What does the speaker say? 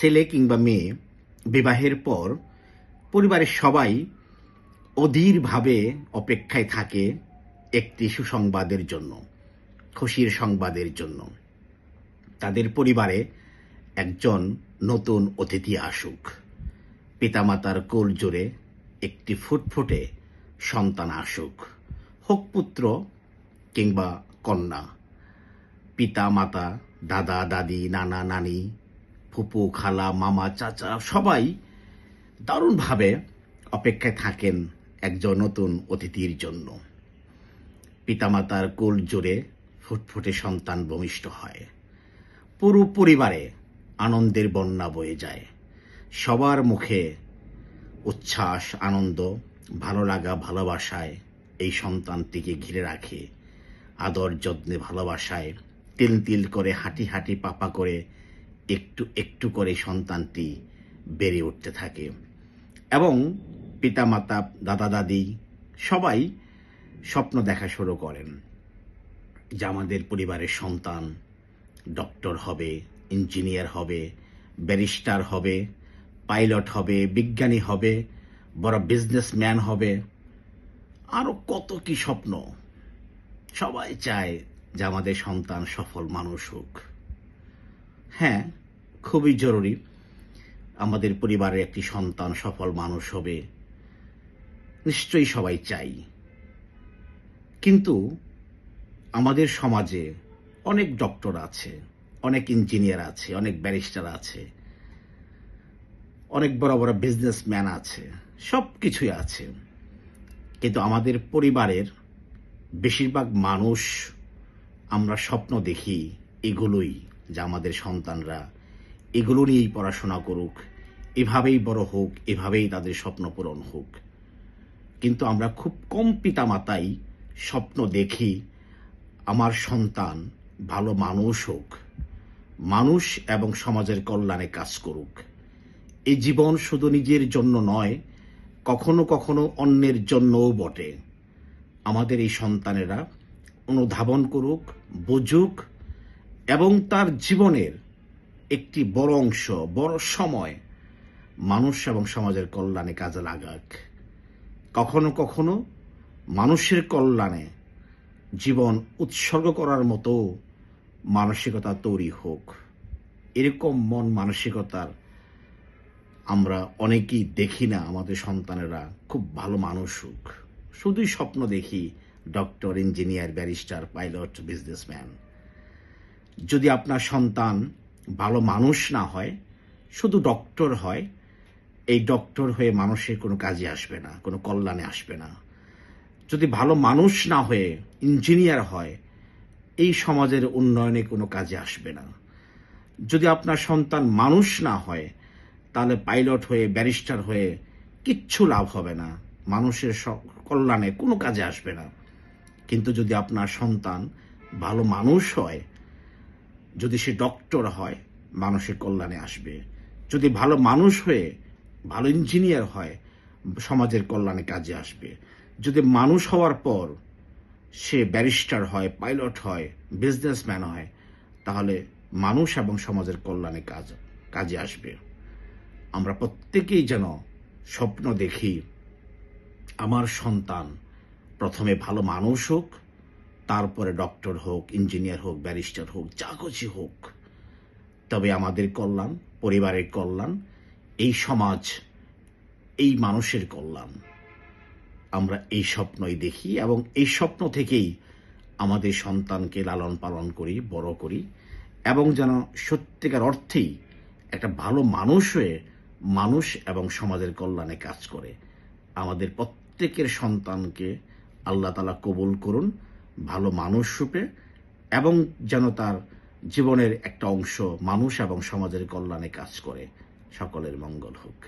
ছেলে কিংবা মেয়ে বিবাহের পর পরিবারের সবাই অধীরভাবে অপেক্ষায় থাকে একটি সুসংবাদের জন্য, খুশির সংবাদের জন্য। তাদের পরিবারে একজন নতুন অতিথি আসুক। পিতামাতার কোল জোরে একটি ফুটফুটে সন্তান আসুক। হোক পুত্র কিংবা কন্যা পিতা মাতা দাদা, দাদি, নানা, নানি ফুপু, খালা, মামা, চাচা সবাই দারুণভাবে অপেক্ষায় থাকেন একজন নতুন অতিথির জন্য। পিতামাতার কোল জোরে ফুটফুটে সন্তান ভূমিষ্ঠ হয়। পুরো পরিবারে আনন্দের বন্যা বয়ে যায়। সবার মুখে উচ্ছ্বাস, আনন্দ, ভালো লাগা, ভালোবাসায় এই সন্তানটিকে ঘিরে রাখে। আদর, যত্নে, ভালোবাসায় তিল তিল করে, হাঁটি হাঁটি, পাপা করে একটু একটু করে সন্তানটি বেড়ে উঠতে থাকে। এবং পিতামাতা দাদা দাদি সবাই স্বপ্ন দেখা শুরু করেন যে আমাদের পরিবারের সন্তান ডক্টর হবে, ইঞ্জিনিয়ার হবে, ব্যারিস্টার হবে, পাইলট হবে, বিজ্ঞানী হবে, বড় বিজনেসম্যান হবে। আরও কত কি স্বপ্ন সবাই চায় যে আমাদের সন্তান সফল মানুষ হোক। হ্যাঁ খুবই জরুরি আমাদের পরিবারের একটি সন্তান সফল মানুষ হবে। নিশ্চয়ই সবাই চাই। কিন্তু আমাদের সমাজে অনেক ডক্টর আছে, অনেক ইঞ্জিনিয়ার আছে, অনেক ব্যারিস্টার আছে, অনেক বড় বড় বিজনেসম্যান আছে সব কিছুই আছে। কিন্তু আমাদের পরিবারের বেশিরভাগ মানুষ আমরা স্বপ্ন দেখি এগুলোই। যে আমাদের সন্তানরা। এগুলো নিয়েই পড়াশোনা করুক, এভাবেই বড় হোক, এভাবেই তাদের স্বপ্ন পূরণ হোক। কিন্তু আমরা খুব কম পিতামাতাই স্বপ্ন দেখি, আমার সন্তান ভালো মানুষ হোক, মানুষ এবং সমাজের কল্যাণে কাজ করুক। এই জীবন শুধু নিজের জন্য নয়, কখনো কখনো অন্যের জন্যও বটে। আমাদের এই সন্তানেরা অনুধাবন করুক, বুঝুক এবং তার জীবনের একটি বড় অংশ, বড় সময় মানুষ এবং সমাজের কল্যাণে কাজে লাগাক। কখনো কখনো মানুষের কল্যাণে জীবন উৎসর্গ করার মতো মানসিকতা তৈরি হোক। এরকম মন মানসিকতার আমরা অনেকেই দেখি না, আমাদের সন্তানেরা। খুব ভালো মানুষ হোক। শুধুই স্বপ্ন দেখি doctor, engineer, barrister, pilot, businessman. যদি আপনার সন্তান ভালো মানুষ না হয়, শুধু ডক্টর হয়, এই ডক্টর হয়ে মানুষের কোনো কাজে আসবে না, কোনো কল্যাণে আসবে না। যদি ভালো মানুষ না হয়ে ইঞ্জিনিয়ার হয়, এই সমাজের উন্নয়নে কোনো কাজে আসবে না। যদি আপনার সন্তান মানুষ না হয়, তাহলে পাইলট হয়ে, ব্যারিস্টার হয়ে কিচ্ছু লাভ হবে না, মানুষের কল্যাণে কোনো কাজে আসবে না। কিন্তু যদি আপনার সন্তান ভালো মানুষ হয় যদি সে ডক্টর হয়, মানুষের কল্যাণে আসবে। যদি ভালো মানুষ হয়ে, ভালো ইঞ্জিনিয়ার হয়, সমাজের কল্যাণে কাজে আসবে। যদি মানুষ হওয়ার পর সে ব্যারিস্টার হয় পাইলট হয় বিজনেসম্যান হয়, তাহলে মানুষ এবং সমাজের কল্যাণে কাজ, কাজে আসবে। আমরা প্রত্যেকেই যেন স্বপ্ন দেখি, আমার সন্তান প্রথমে ভালো মানুষ হোক তারপরে ডক্টর হোক, ইঞ্জিনিয়ার হোক, ব্যারিস্টার হোক, যা খুশি হোক। তবে আমাদের কল্যাণ, পরিবারের কল্যাণ, এই সমাজ, এই মানুষের কল্যাণ। আমরা এই স্বপ্নই দেখি এবং এই স্বপ্ন থেকেই আমাদের সন্তানকে লালন পালন করি, বড় করি এবং যেন সত্যিকার অর্থেই একটা ভালো মানুষ হয়ে মানুষ এবং সমাজের কল্যাণে কাজ করে। আমাদের প্রত্যেকের সন্তানকে আল্লাহ তালা কবুল করুন ভালো মানুষ রূপে এবং যেন তার জীবনের একটা অংশ মানুষ এবং সমাজের কল্যাণে কাজ করে। সকলের মঙ্গল হোক।